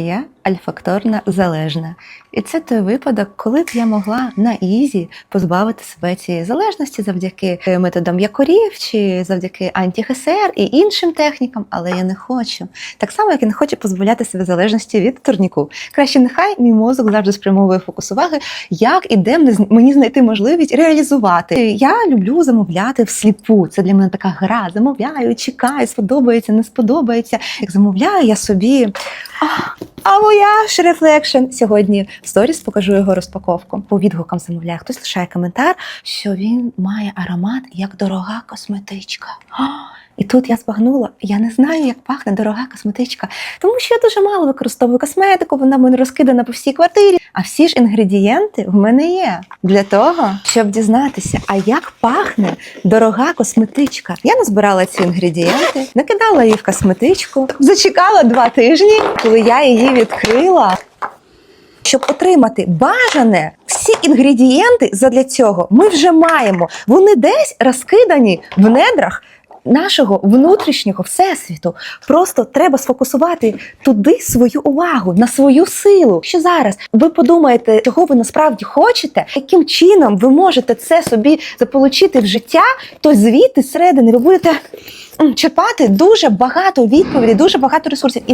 Я альфакторна залежна. І це той випадок, коли б я могла на ізі позбавити себе цієї залежності завдяки е, методам якорів чи завдяки анті-ГСР і іншим технікам, але я не хочу. Так само, як і не хочу позбавляти себе залежності від турніку. Краще нехай мій мозок завжди спрямовує фокус уваги, як і де мені- мені знайти можливість реалізувати. Я люблю замовляти всліпу. Це для мене така гра. Замовляю, чекаю, сподобається, не сподобається. Як замовляю, я собі. А, моя ж рефлекшн сьогодні в сторіс покажу його розпаковку. По відгукам замовляє Хтось лишає коментар, що він має аромат як дорога косметичка. І тут я збагнула, я не знаю, як пахне дорога косметичка, тому що я дуже мало використовую косметику, вона в мене розкидана по всій квартирі. А всі ж інгредієнти в мене є для того, щоб дізнатися, а як пахне дорога косметичка. Я назбирала ці інгредієнти, накидала її в косметичку, зачекала два тижні, коли я її відкрила. Щоб отримати бажане, всі інгредієнти задля цього ми вже маємо. Вони десь розкидані в недрах нашого внутрішнього всесвіту. Просто треба сфокусувати туди свою увагу, на свою силу. Що зараз ви подумаєте, чого ви насправді хочете, яким чином ви можете це собі заполучити в життя, то звідти зсередини ви будете черпати дуже багато відповідей, дуже багато ресурсів. І